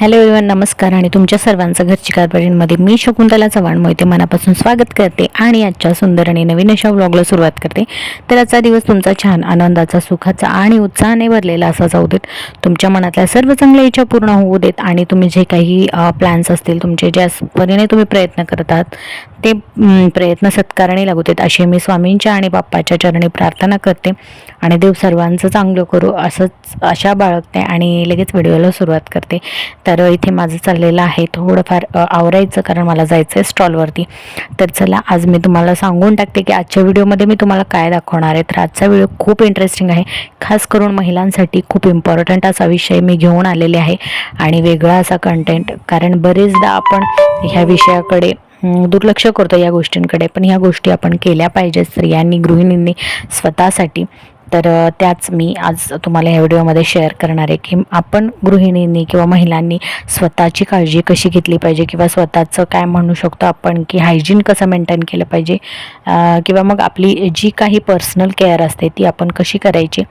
Hello A1 नमस्कार आणि तुमच्या सर्वांचं घरची कारभारींमध्ये मी शकुंतला चव्हाण मोहिते मनापासून स्वागत करते आणि आजच्या सुंदर आणि नवीन अशा व्लॉगला सुरुवात करते. तर आजचा दिवस तुमचा छान आनंदाचा सुखाचा आणि उत्साहाने भरलेला असा जाऊ देत. तुमच्या मनातल्या सर्व चांगल्या इच्छा पूर्ण होऊ देत आणि तुम्ही जे काही प्लॅन्स असतील तुमचे ज्या परीने तुम्ही प्रयत्न करत आहात ते प्रयत्न सत्कारणी लागू देत अशी मी स्वामींच्या आणि बाप्पाच्या चरणी प्रार्थना करते. आणि देव सर्वांचं चांगलं करू असंच आशा बाळगते आणि लगेच व्हिडिओला सुरुवात करते. तर इथे माझं चाललेलं आहे थोडंफार आवरायचं कारण मला जायचं आहे स्टॉलवरती. तर चला आज मी तुम्हाला सांगून टाकते की आजच्या व्हिडिओमध्ये मी तुम्हाला काय दाखवणार आहे. तर आजचा व्हिडिओ खूप इंटरेस्टिंग आहे. खास करून महिलांसाठी खूप इम्पॉर्टंट असा विषय मी घेऊन आलेले आहे. आणि वेगळा असा कंटेंट कारण बरेचदा आपण ह्या विषयाकडे दुर्लक्ष करतो या गोष्टींकडे. पण ह्या गोष्टी आपण केल्या पाहिजेत स्त्रियांनी गृहिणींनी स्वतःसाठी. तर त्याच मी आज तुम्हाला ह्या व्हिडिओमध्ये शेअर करणार आहे की आपण गृहिणींनी किंवा महिलांनी स्वतःची काळजी कशी घेतली पाहिजे किंवा स्वतःचं काय म्हणू शकतो आपण की हायजीन कसं मेंटेन केलं पाहिजे किंवा मग आपली जी काही पर्सनल केअर असते ती आपण कशी करायची?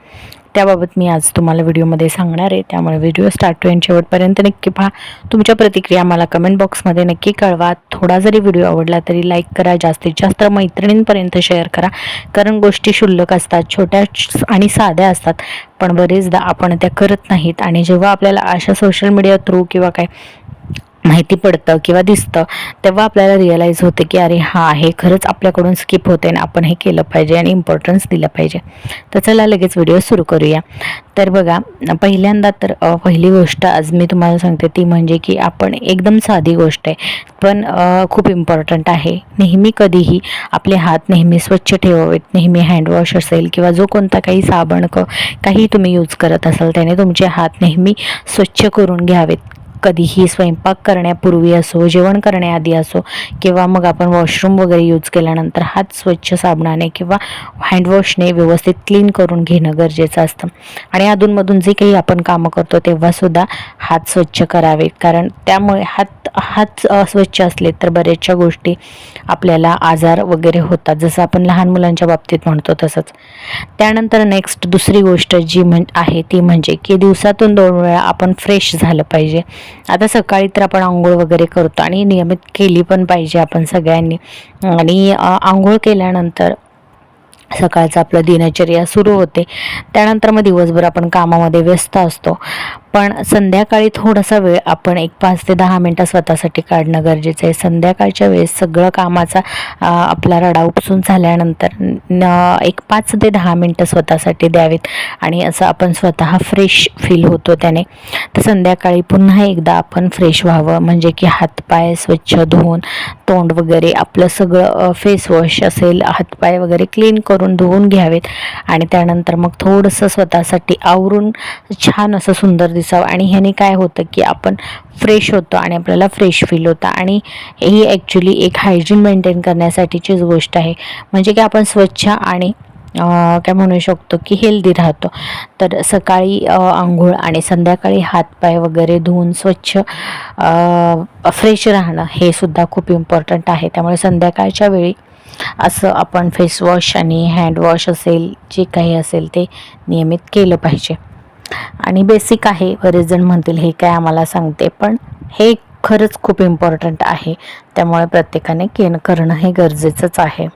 त्याबाबत मी आज तुम्हाला व्हिडिओमध्ये सांगणार आहे. त्यामुळे व्हिडिओ स्टार्ट टू एंड शेवटपर्यंत नक्की पहा. तुमच्या प्रतिक्रिया मला कमेंट बॉक्समध्ये नक्की कळवा. थोडा जरी व्हिडिओ आवडला तरी लाईक करा. जास्तीत जास्त मैत्रिणींपर्यंत शेअर करा. कारण गोष्टी क्षुल्लक असतात छोट्या आणि साध्या असतात. पण बरेचदा आपण त्या करत नाहीत. आणि जेव्हा आपल्याला अशा सोशल मीडिया थ्रू किंवा काय माहिती पडतं किंवा दिसतं तेव्हा आपल्याला रिअलाईज होते की अरे हा हे खरंच आपल्याकडून स्किप होते आणि आपण हे केलं पाहिजे आणि इम्पॉर्टन्स दिलं पाहिजे. तर चला लगेच व्हिडिओ सुरू करूया. तर बघा पहिल्यांदा तर पहिली गोष्ट आज मी तुम्हाला सांगते ती म्हणजे की आपण एकदम साधी गोष्ट आहे पण खूप इम्पॉर्टंट आहे. नेहमी कधीही आपले हात नेहमी स्वच्छ ठेवावेत नेहमी हँडवॉश असेल किंवा जो कोणता काही साबण क काही तुम्ही यूज करत असाल त्याने तुमचे हात नेहमी स्वच्छ करून घ्यावेत. कधीही स्वयंपाक करण्यापूर्वी असो जेवण करण्याआधी असो किंवा मग आपण वॉशरूम वगैरे यूज केल्यानंतर हात स्वच्छ साबणाने किंवा हँडवॉशने व्यवस्थित क्लीन करून घेणं गरजेचं असतं. आणि अधूनमधून जे काही आपण कामं करतो तेव्हासुद्धा हात स्वच्छ करावे. कारण त्यामुळे हात हात अस्वच्छ स्वच्छ असले तर बऱ्याचशा गोष्टी आपल्याला आजार वगैरे होतात. जसं आपण लहान मुलांच्या बाबतीत म्हणतो तसंच. त्यानंतर नेक्स्ट दुसरी गोष्ट जी म्हण आहे ती म्हणजे की दिवसातून दोन वेळा आपण फ्रेश झालं पाहिजे. आता सकाळी तर आपण आंघोळ वगैरे करतो आणि नियमित केली पण पाहिजे आपण सगळ्यांनी. आणि आंघोळ केल्यानंतर सकाळचं आपलं दिनचर्या सुरू होते. त्यानंतर मग दिवसभर आपण कामामध्ये व्यस्त असतो. पण संध्याकाळी थोडासा वेळ आपण एक पाच ते दहा मिनटं स्वतःसाठी काढणं गरजेचं आहे. संध्याकाळच्या वेळेस सगळं कामाचा आपला रडा उपसून झाल्यानंतर न एक पाच ते दहा मिनटं स्वतःसाठी द्यावेत आणि असं आपण स्वतः फ्रेश फील होतो त्याने. तर संध्याकाळी पुन्हा एकदा आपण फ्रेश व्हावं. म्हणजे की हातपाय स्वच्छ धुवून तोंड वगैरे आपलं सगळं फेस वॉश असेल हातपाय वगैरे क्लीन करून धुवून घ्यावेत. आणि त्यानंतर मग थोडंसं स्वतःसाठी आवरून छान असं सुंदर दिसावं आणि ह्याने काय होतं की आपण फ्रेश होतो आणि आपल्याला फ्रेश फील होतं. आणि ही ॲक्च्युली एक हायजीन मेंटेन करण्यासाठीचीच गोष्ट आहे. म्हणजे की आपण स्वच्छ आणि काय म्हणू शकतो की हेल्दी राहतो. तर सकाळी आंघोळ आणि संध्याकाळी हातपाय वगैरे धुवून स्वच्छ फ्रेश राहणं हे सुद्धा खूप इम्पॉर्टंट आहे. त्यामुळे संध्याकाळच्या वेळी असं आपण फेसवॉश आणि हँडवॉश असेल जे काही असेल ते नियमित केलं पाहिजे. आणि बेसिक आहे. बरेच जण म्हणतील हे काय आम्हाला सांगते? पण हे खरंच खूप इम्पॉर्टंट आहे. त्यामुळे प्रत्येकाने केन करणं हे गरजेचंच आहे.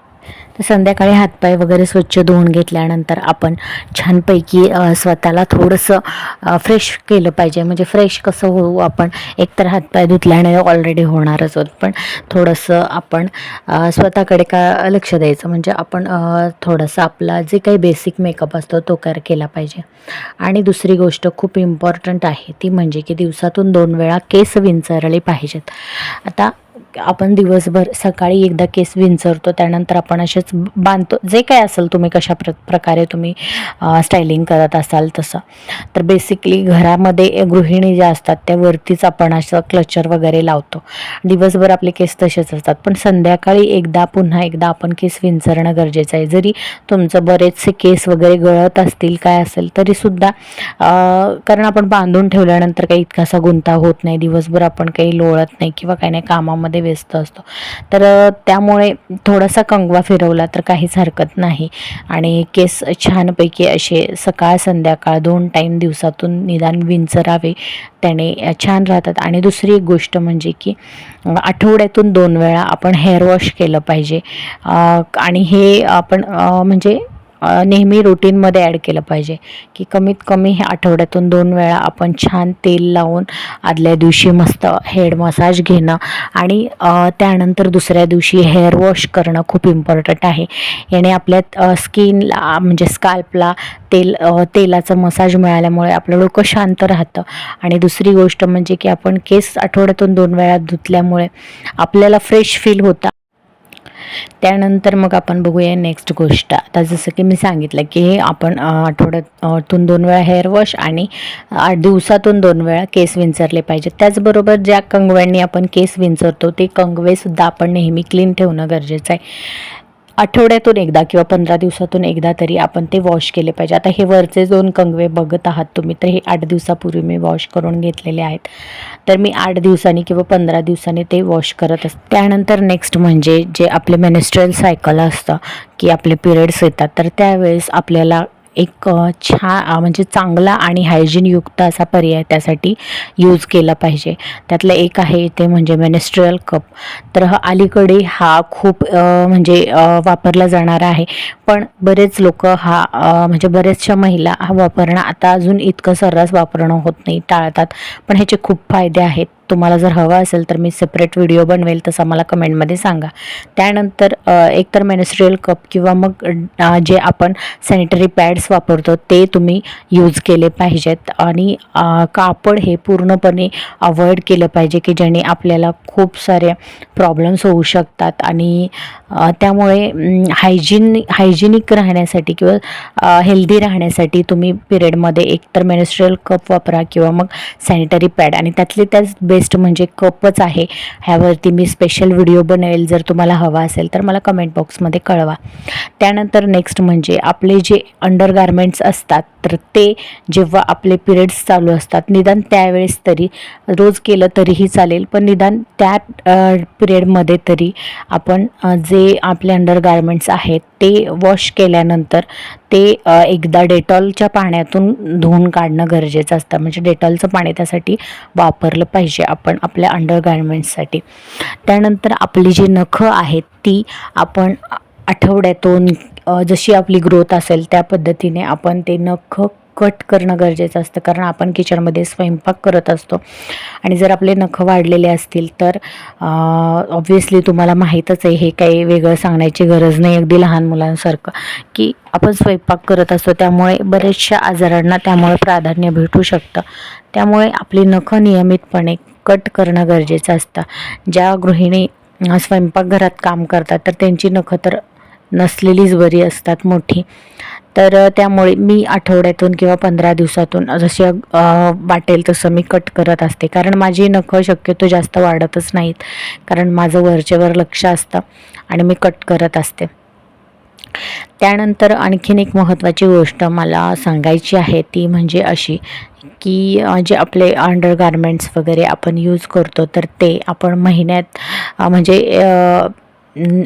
तर संध्याकाळी हातपाय वगैरे स्वच्छ धुवून घेतल्यानंतर आपण छानपैकी स्वतःला थोडंसं फ्रेश केलं पाहिजे. म्हणजे फ्रेश कसं होऊ आपण? एकतर हातपाय धुतल्याने ऑलरेडी होणारच होत. पण थोडंसं आपण स्वतःकडे का लक्ष द्यायचं. म्हणजे आपण थोडंसं आपला जे काही बेसिक मेकअप असतो तो कर केला पाहिजे. आणि दुसरी गोष्ट खूप इम्पॉर्टंट आहे ती म्हणजे की दिवसातून दोन वेळा केस विंचरले पाहिजेत. आता आपण दिवसभर सकाळी एकदा केस विंचरतो त्यानंतर आपण असे असेच बांधतो जे काय असेल तुम्ही कशा प्र प्रकारे तुम्ही स्टायलिंग करत असाल तसं. तर बेसिकली घरामध्ये गृहिणी ज्या असतात त्या वरतीच आपण असं क्लचर वगैरे लावतो. दिवसभर आपले केस तसेच असतात पण संध्याकाळी एकदा पुन्हा एकदा आपण केस विंचरणं गरजेचं आहे. जरी तुमचं बरेचसे केस वगैरे गळत असतील काय असेल तरीसुद्धा कारण आपण बांधून ठेवल्यानंतर काही इतकासा गुंता होत नाही. दिवसभर आपण काही लोळत नाही किंवा काही नाही कामामध्ये व्यस्त असतो. तर त्यामुळे थोडासा कंगवा फिरवला तर काहीच हरकत नाही. आणि केस छानपैकी असे सकाळ संध्याकाळ दोन टाईम दिवसातून निदान विंचरावे. त्याने छान राहतात. आणि दुसरी एक गोष्ट म्हणजे की आठवड्यातून दोन वेळा आपण हेअर वॉश केलं पाहिजे. आणि हे आपण म्हणजे नेहमी रुटीनमध्ये ॲड केलं पाहिजे. की कमीत कमी हे आठवड्यातून दोन वेळा आपण छान तेल लावून आदल्या दिवशी मस्त हेड मसाज घेणं आणि त्यानंतर दुसऱ्या दिवशी हेअर वॉश करणं खूप इम्पॉर्टंट आहे. याने आपल्या स्किनला म्हणजे स्काल्पला तेल तेलाचं मसाज मिळाल्यामुळे आपलं डोकं शांत राहतं. आणि दुसरी गोष्ट म्हणजे की आपण केस आठवड्यातून दोन वेळा धुतल्यामुळे आपल्याला फ्रेश फील होतं. त्यानंतर मग आपण बघूया नेक्स्ट गोष्ट. आता जसं की मी सांगितलं की हे आपण आठवड्यातून दोन वेळा हेअर वॉश आणि दिवसातून दोन वेळा केस विंचरले पाहिजेत त्याचबरोबर ज्या कंगव्यांनी आपण केस विंचरतो ते कंगवेसुद्धा आपण नेहमी क्लीन ठेवणं गरजेचं आहे. आठवड्यातून एकदा किंवा पंधरा दिवसातून एकदा तरी आपण ते वॉश केले पाहिजे. आता हे वरचे दोन कंगवे बघत आहात तुम्ही तर हे आठ दिवसापूर्वी मी वॉश करून घेतलेले आहेत. तर मी आठ दिवसांनी किंवा पंधरा दिवसांनी ते वॉश करत असते. त्यानंतर नेक्स्ट म्हणजे जे आपले मेनेस्ट्रल सायकल असतं की आपले पिरियड्स येतात तर त्यावेळेस आपल्याला एक छा म्हणजे चांगला आणि हायजीनयुक्त असा पर्याय त्यासाठी यूज केला पाहिजे. त्यातलं एक आहे ते म्हणजे मेनेस्ट्रियल कप तर हा अलीकडे हा खूप म्हणजे वापरला जाणारा आहे. पण बरेच लोक हा म्हणजे बरेचशा महिला हा वापरणं आता अजून इतकं सर्रास वापरणं होत नाही टाळतात. पण ह्याचे खूप फायदे आहेत. तुम्हाला जर हवा असेल तर मी सेपरेट व्हिडिओ बनवेल तसं मला कमेंटमध्ये सांगा. त्यानंतर एकतर मेनिस्ट्रियल कप किंवा मग जे आपण सॅनिटरी पॅड्स वापरतो ते तुम्ही यूज केले पाहिजेत. आणि कापड हे पूर्णपणे अवॉइड केलं पाहिजे की ज्याने आपल्याला खूप सारे प्रॉब्लेम्स होऊ शकतात. आणि त्यामुळे हायजीन हायजिनिक राहण्यासाठी किंवा हेल्दी राहण्यासाठी तुम्ही पिरियडमध्ये एकतर मेनिस्ट्रियल कप वापरा किंवा मग सॅनिटरी पॅड आणि त्यातले त्याच बेस्ट म्हणजे कपच आहे. ह्यावरती मी स्पेशल व्हिडिओ बनवेल जर तुम्हाला हवा असेल तर मला कमेंट बॉक्समध्ये कळवा. त्यानंतर नेक्स्ट म्हणजे आपले जे अंडर गारमेंट्स असतात तर ते जेव्हा आपले पिरियड्स चालू असतात निदान त्यावेळेस तरी रोज केलं तरीही चालेल पण निदान त्या पिरियडमध्ये तरी आपण जे आपले अंडर गारमेंट्स आहेत ते वॉश केल्यानंतर ते एकदा डेटॉलच्या पाण्यातून धुवून काढणं गरजेचं असतं. म्हणजे डेटॉलचं पाणी त्यासाठी वापरलं पाहिजे आपण आपल्या अंडरगार्मेंट्ससाठी त्यानंतर आपली जी नखं आहेत ती आपण आठवड्यातून जशी आपली ग्रोथ असेल त्या पद्धतीने आपण ते नखं कट करणं गरजेचं असतं. कारण आपण किचनमध्ये स्वयंपाक करत असतो. आणि जर आपले नखं वाढलेले असतील तर ऑब्व्हियसली तुम्हाला माहीतच आहे हे काही वेगळं सांगण्याची गरज नाही अगदी लहान मुलांसारखं. की आपण स्वयंपाक करत असतो त्यामुळे बरेचशा आजारांना त्यामुळे प्राधान्य भेटू शकतं. त्यामुळे आपली नखं नियमितपणे कट करणं गरजेचं असतं. ज्या गृहिणी स्वयंपाकघरात काम करतात तर त्यांची नखं तर नसलेलीच बरी असतात मोठी. तर त्यामुळे मी आठवड्यातून किंवा पंधरा दिवसातून जशी वाटेल तसं मी कट करत असते. कारण माझी नखं शक्यतो जास्त वाढतच नाहीत. कारण माझं वरचेवर लक्ष असतं आणि मी कट करत असते. त्यानंतर आणखीन एक महत्त्वाची गोष्ट मला सांगायची आहे ती म्हणजे अशी की जे आपले अंडर गारमेंट्स वगैरे आपण यूज करतो तर ते आपण महिन्यात म्हणजे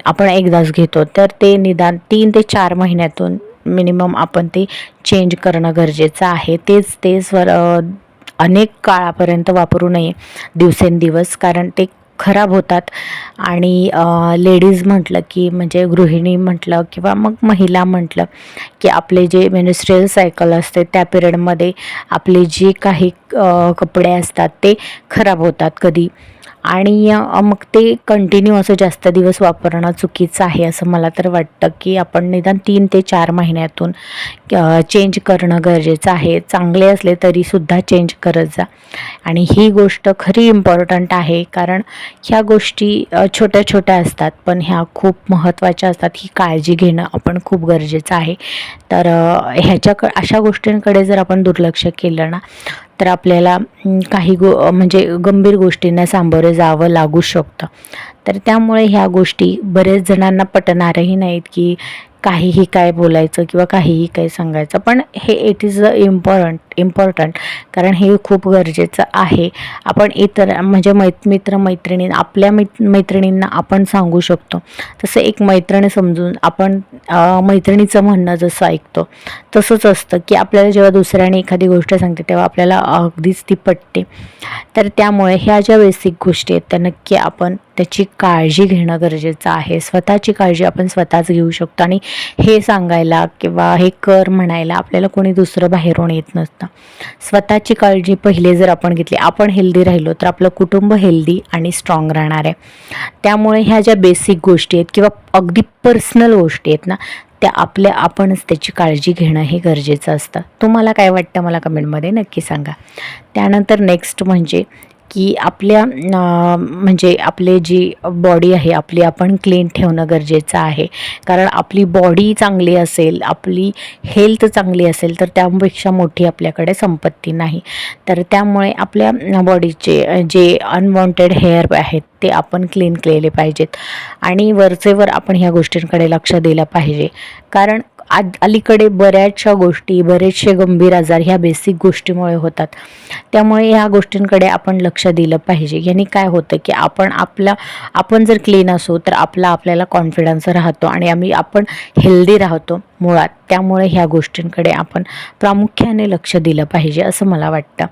आपण एकदाच घेतो. तर ते निदान तीन ते चार महिन्यातून मिनिमम आपण ते चेंज करणं गरजेचं आहे. तेच तेच स्वर अनेक काळापर्यंत वापरू नये दिवसेंदिवस कारण ते खराब होतात. आणि लेडीज म्हटलं की म्हणजे गृहिणी म्हटलं किंवा मग महिला म्हटलं की आपले जे मेनिस्ट्रियल सायकल असते त्या पिरियडमध्ये आपले जे काही कपडे असतात ते खराब होतात कधी. आणि मग ते कंटिन्यू असं जास्त दिवस वापरणं चुकीचं आहे असं मला तर वाटतं की आपण निदान तीन ते चार महिन्यातून चेंज करणं गरजेचं आहे. चांगले असले तरीसुद्धा चेंज करत जा. आणि ही गोष्ट खरी इम्पॉर्टंट आहे कारण ह्या गोष्टी छोट्या छोट्या असतात पण ह्या खूप महत्त्वाच्या असतात. ही काळजी घेणं आपण खूप गरजेचं आहे. तर ह्याच्याक अशा गोष्टींकडे जर आपण दुर्लक्ष केलं ना तर आपल्याला काही गो म्हणजे गंभीर गोष्टींना सामोरे जावं लागू शकतं. तर त्यामुळे ह्या गोष्टी बरेच जणांना पटणारही नाहीत की काहीही काय बोलायचं किंवा काहीही काय सांगायचं. पण हे it is a important important कारण हे खूप गरजेचं आहे. आपण इतर म्हणजे मै मित्र मैत्रिणी आपल्या मैत मैत्रिणींना आपण सांगू शकतो. तसं एक मैत्रिणी समजून आपण मैत्रिणीचं म्हणणं जसं ऐकतो तसंच असतं की आपल्याला जेव्हा दुसऱ्याने एखादी गोष्ट सांगते तेव्हा आपल्याला अगदीच ती पटते. तर त्यामुळे ह्या ज्या बेसिक गोष्टी आहेत त्या नक्की आपण त्याची काळजी घेणं गरजेचं आहे. स्वतःची काळजी आपण स्वतःच घेऊ शकतो. आणि हे सांगायला किंवा हे कर म्हणायला आपल्याला कोणी दुसरं बाहेरून येत नसतं. स्वतःची काळजी पहिले जर आपण घेतली आपण हेल्दी राहिलो तर आपलं कुटुंब हेल्दी आणि स्ट्रॉंग राहणार आहे. त्यामुळे ह्या ज्या बेसिक गोष्टी आहेत किंवा अगदी पर्सनल गोष्टी आहेत ना त्या आपल्या आपणच त्याची काळजी घेणं हे गरजेचं असतं. तुम्हाला काय वाटतं? मला कमेंटमध्ये नक्की सांगा. त्यानंतर नेक्स्ट म्हणजे की आपल्या म्हणजे आपले जी बॉडी आहे आपली आपण क्लीन ठेवणं गरजेचं आहे. कारण आपली बॉडी चांगली असेल आपली हेल्थ चांगली असेल तर त्यापेक्षा मोठी आपल्याकडे संपत्ती नाही. तर त्यामुळे आपल्या बॉडीचे जे अनवॉन्टेड हेअर आहेत ते आपण क्लीन केलेले पाहिजेत. आणि वरचेवर आपण ह्या गोष्टींकडे लक्ष दिलं पाहिजे. कारण आज अलीकडे बऱ्याचशा गोष्टी बरेचसे गंभीर आजार ह्या बेसिक गोष्टीमुळे होतात. त्यामुळे ह्या गोष्टींकडे आपण लक्ष दिलं पाहिजे. यांनी काय होतं की आपण आपला आपण जर क्लीन असू तर आपला आपल्याला कॉन्फिडन्स राहतो आणि आम्ही आपण हेल्दी राहतो मुळात. त्यामुळे ह्या गोष्टींकडे आपण प्रामुख्याने लक्ष दिलं पाहिजे असं मला वाटतं.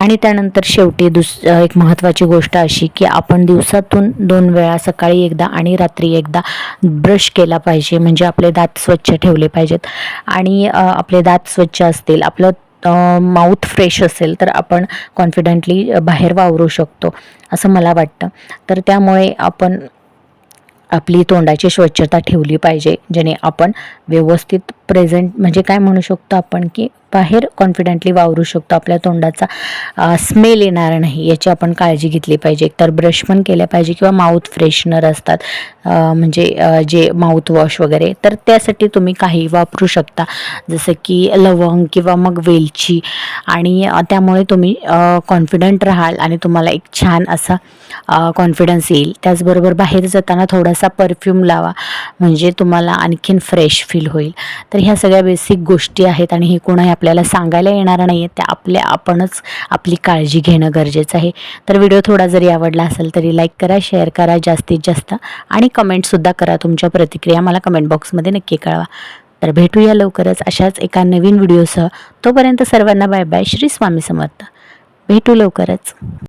आणि त्यानंतर शेवटी दुस एक महत्त्वाची गोष्ट अशी की आपण दिवसातून दोन वेळा सकाळी एकदा आणि रात्री एकदा ब्रश केला पाहिजे म्हणजे आपले दात स्वच्छ ठेवले पाहिजेत. आणि आपले दात स्वच्छ असतील आपलं माउथ फ्रेश असेल तर आपण कॉन्फिडेंटली बाहेर वावरू शकतो असं मला वाटतं. तर त्यामुळे आपण आपली तोंडाची स्वच्छता ठेवली पाहिजे जेणे आपण व्यवस्थित प्रेझेंट म्हणजे काय म्हणू शकतो आपण की बाहेर कॉन्फिडेंटली वावरू शकतो. आपल्या तोंडाचा स्मेल येणार नाही. याची आपण काळजी घेतली पाहिजे. एकतर ब्रश पण केल्या पाहिजे किंवा माउथ फ्रेशनर असतात. म्हणजे जे माउथ वॉश वगैरे. तर त्यासाठी तुम्ही काही वापरू शकता. जसं की लवंग किंवा मग वेलची. आणि त्यामुळे तुम्ही कॉन्फिडंट राहाल आणि तुम्हाला एक छान असा कॉन्फिडन्स येईल. त्याचबरोबर बाहेर जाताना थोडासा परफ्यूम लावा. म्हणजे तुम्हाला आणखीन फ्रेश फील होईल. तर ह्या सगळ्या बेसिक गोष्टी आहेत आणि हे कोणा आपल्याला सांगायला येणार नाही आहेत त्या आपल्या आपणच आपली काळजी घेणं गरजेचं आहे. तर व्हिडिओ थोडा जरी आवडला असेल तरी लाईक करा शेअर करा जास्तीत जास्त आणि कमेंटसुद्धा करा तुमच्या प्रतिक्रिया मला कमेंट बॉक्समध्ये नक्की कळवा. तर भेटूया लवकरच अशाच एका नवीन व्हिडिओसह. तोपर्यंत सर्वांना बाय बाय श्री स्वामी समर्थ. भेटू लवकरच.